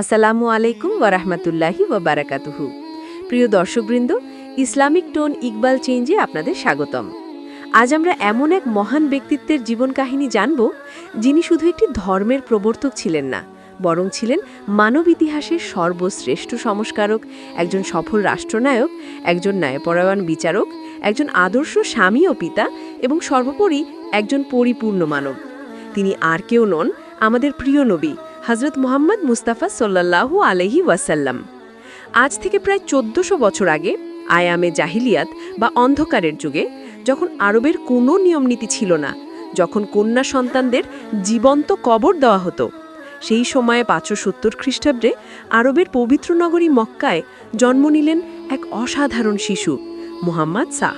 আসসালামু আলাইকুম ওয়ারাহমাতুল্লাহি ওয়াবারাকাতুহু প্রিয় দর্শকবৃন্দ, ইসলামিক টোন ইকবাল চেঞ্জে আপনাদের স্বাগতম। আজ আমরা এমন এক মহান ব্যক্তিত্বের জীবন কাহিনী জানব, যিনি শুধু একটি ধর্মের প্রবর্তক ছিলেন না, বরং ছিলেন মানব ইতিহাসের সর্বশ্রেষ্ঠ সংস্কারক, একজন সফল রাষ্ট্রনায়ক, একজন ন্যায়পরায়ণ বিচারক, একজন আদর্শ স্বামী ও পিতা এবং সর্বোপরি একজন পরিপূর্ণ মানব। তিনি আর কেউ নন আমাদের প্রিয় নবী হজরত মোহাম্মদ মুস্তাফা সাল্লাল্লাহু আলহি ওয়াসাল্লাম। আজ থেকে প্রায় চোদ্দশো বছর আগে, আয়ামে জাহিলিয়াত বা অন্ধকারের যুগে, যখন আরবের কোনো নিয়মনীতি ছিল না, যখন কন্যা সন্তানদের জীবন্ত কবর দেওয়া হতো, সেই সময়ে পাঁচশো সত্তর খ্রিস্টাব্দে আরবের পবিত্র নগরী মক্কায় জন্ম নিলেন এক অসাধারণ শিশু, মুহাম্মদ শাহ।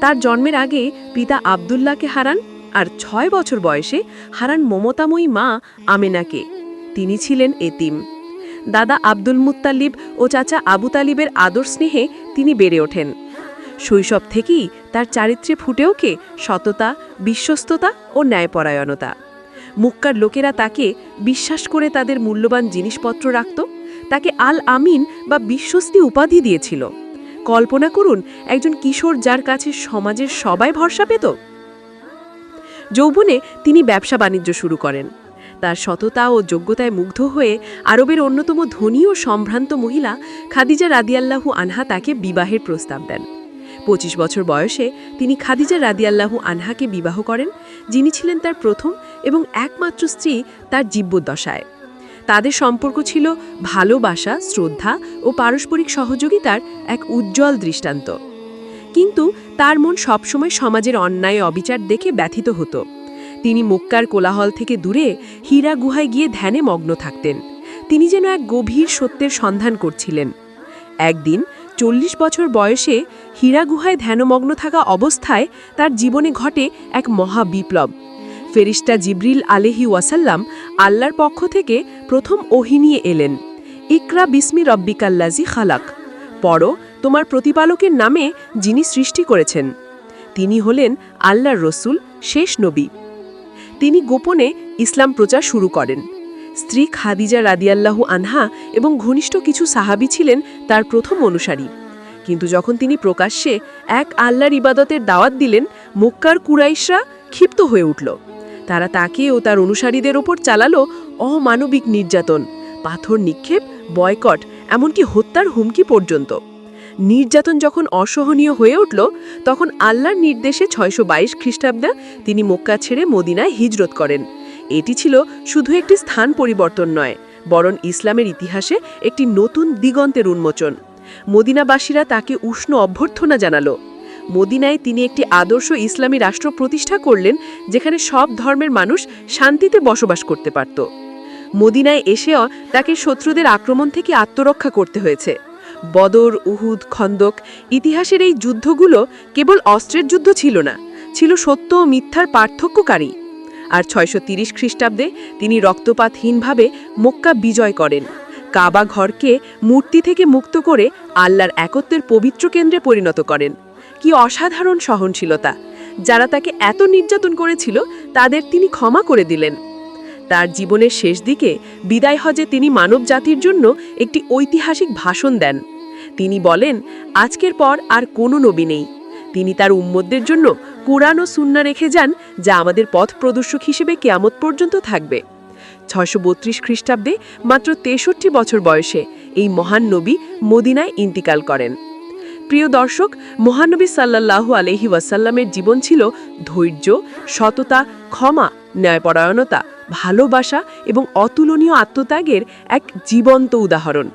তার জন্মের আগে পিতা আবদুল্লাহকে হারান আর ছয় বছর বয়সে হারান মমতাময়ী মা আমেনাকে। তিনি ছিলেন এতিম। দাদা আব্দুল মুত্তালিব ও চাচা আবু তালিবের আদর স্নেহে তিনি বেড়ে ওঠেন। শৈশব থেকেই তার চারিত্রে ফুটে ওঠে সততা, বিশ্বস্ততা ও ন্যায়পরায়ণতা। মুক্কার লোকেরা তাকে বিশ্বাস করে তাদের মূল্যবান জিনিসপত্র রাখত, তাকে আল আমিন বা বিশ্বস্তি উপাধি দিয়েছিল। কল্পনা করুন, একজন কিশোর যার কাছে সমাজের সবাই ভরসা পেত। যৌবনে তিনি ব্যবসা বাণিজ্য শুরু করেন। তার সততা ও যোগ্যতায় মুগ্ধ হয়ে আরবের অন্যতম ধনী ও সম্ভ্রান্ত মহিলা খাদিজা রাদিয়াল্লাহু আনহা তাকে বিবাহের প্রস্তাব দেন। পঁচিশ বছর বয়সে তিনি খাদিজা রাদিয়াল্লাহু আনহাকে বিবাহ করেন, যিনি ছিলেন তার প্রথম এবং একমাত্র স্ত্রী তার জীব্যদশায় তাদের সম্পর্ক ছিল ভালোবাসা, শ্রদ্ধা ও পারস্পরিক সহযোগিতার এক উজ্জ্বল দৃষ্টান্ত। কিন্তু তার মন সবসময় সমাজের অন্যায় অবিচার দেখে ব্যথিত হতো। তিনি মক্কার কোলাহল থেকে দূরে হীরা গুহায় গিয়ে ধ্যানে মগ্ন থাকতেন। তিনি যেন এক গভীর সত্যের সন্ধান করছিলেন। একদিন চল্লিশ বছর বয়সে হীরা গুহায় ধ্যানমগ্ন থাকা অবস্থায় তার জীবনে ঘটে এক মহা বিপ্লব ফেরিস্তা জিব্রিল আলেহি ওয়াসাল্লাম আল্লাহর পক্ষ থেকে প্রথম ওহি নিয়ে এলেন। ইকরা বিসমি রব্বিকাল্লাজি খালাক। পড়ো তোমার প্রতিপালকের নামে যিনি সৃষ্টি করেছেন, তিনি হলেন আল্লাহর রসুল, শেষ নবী। তিনি গোপনে ইসলাম প্রচার শুরু করেন। স্ত্রী খাদিজা রাদিয়াল্লাহু আনহা এবং ঘনিষ্ঠ কিছু সাহাবি ছিলেন তার প্রথম অনুসারী। কিন্তু যখন তিনি প্রকাশ্যে এক আল্লাহর ইবাদতের দাওয়াত দিলেন, মক্কার কুরাইশরা ক্ষিপ্ত হয়ে উঠল। তারা তাকে ও তার অনুসারীদের ওপর চালালো অমানবিক নির্যাতন, পাথর নিক্ষেপ, বয়কট এমনকি হত্যার হুমকি পর্যন্ত। নির্যাতন যখন অসহনীয় হয়ে উঠল, তখন আল্লাহর নির্দেশে ছয়শো বাইশ খ্রিস্টাব্দে তিনি মক্কা ছেড়ে মদিনায় হিজরত করেন। এটি ছিল শুধু একটি স্থান পরিবর্তন নয়, বরং ইসলামের ইতিহাসে একটি নতুন দিগন্তের উন্মোচন। মদিনাবাসীরা তাকে উষ্ণ অভ্যর্থনা জানালো। মদিনায় তিনি একটি আদর্শ ইসলামী রাষ্ট্র প্রতিষ্ঠা করলেন, যেখানে সব ধর্মের মানুষ শান্তিতে বসবাস করতে পারত। মদিনায় এসেও তাকে শত্রুদের আক্রমণ থেকে আত্মরক্ষা করতে হয়েছে। বদর, উহুদ, খন্দক ইতিহাসের এই যুদ্ধগুলো কেবল অস্ত্রের যুদ্ধ ছিল না, ছিল সত্য ও মিথ্যার পার্থক্যকারী। আর ছয়শো তিরিশ খ্রিস্টাব্দে তিনি রক্তপাতহীনভাবে মক্কা বিজয় করেন। কাবা ঘরকে মূর্তি থেকে মুক্ত করে আল্লাহর একত্বের পবিত্র কেন্দ্রে পরিণত করেন। কি অসাধারণ সহনশীলতা! যারা তাকে এত নির্যাতন করেছিল, তাদের তিনি ক্ষমা করে দিলেন। তার জীবনের শেষ দিকে বিদায় হজে তিনি মানব জাতির জন্য একটি ঐতিহাসিক ভাষণ দেন। তিনি বলেন, আজকের পর আর কোনো নবী নেই। তিনি তার উম্মতদের জন্য কোরআন ও সুন্না রেখে যান, যা আমাদের পথ প্রদর্শক হিসেবে কেয়ামত পর্যন্ত থাকবে। ছয়শো বত্রিশ খ্রিস্টাব্দে মাত্র তেষট্টি বছর বয়সে এই মহান নবী মদিনায় ইন্তিকাল করেন। প্রিয় দর্শক, মহানবী সাল্লাল্লাহু আলহি ওয়াসাল্লামের জীবন ছিল ধৈর্য, সততা, ক্ষমা, ন্যায়পরায়ণতা ভালোবাসা এবং অতুলনীয় আত্মত্যাগের এক জীবন্ত উদাহরণ।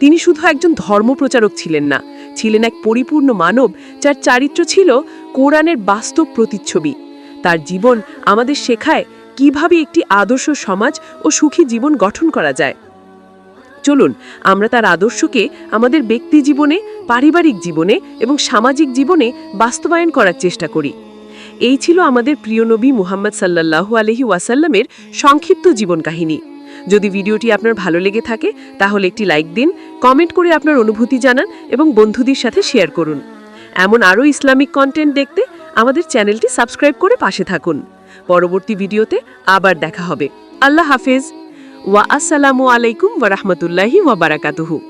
তিনি শুধু একজন ধর্মপ্রচারক ছিলেন না, ছিলেন এক পরিপূর্ণ মানব যার চারিত্র ছিল কোরআনের বাস্তব প্রতিচ্ছবি। তার জীবন আমাদের শেখায় কীভাবে একটি আদর্শ সমাজ ও সুখী জীবন গঠন করা যায়। চলুন, আমরা তার আদর্শকে আমাদের ব্যক্তি জীবনে, পারিবারিক জীবনে এবং সামাজিক জীবনে বাস্তবায়ন করার চেষ্টা করি। এই ছিল আমাদের প্রিয় নবী মুহাম্মদ সাল্লাল্লাহু আলহি ওয়াসাল্লামের সংক্ষিপ্ত জীবন কাহিনী যদি ভিডিওটি আপনার ভালো লেগে থাকে, তাহলে একটি লাইক দিন, কমেন্ট করে আপনার অনুভূতি জানান এবং বন্ধুদের সাথে শেয়ার করুন। এমন আরও ইসলামিক কন্টেন্ট দেখতে আমাদের চ্যানেলটি সাবস্ক্রাইব করে পাশে থাকুন। পরবর্তী ভিডিওতে আবার দেখা হবে। আল্লাহ হাফেজ। ওয়া আসসালামু আলাইকুম ওয়া বারাকাতুহু।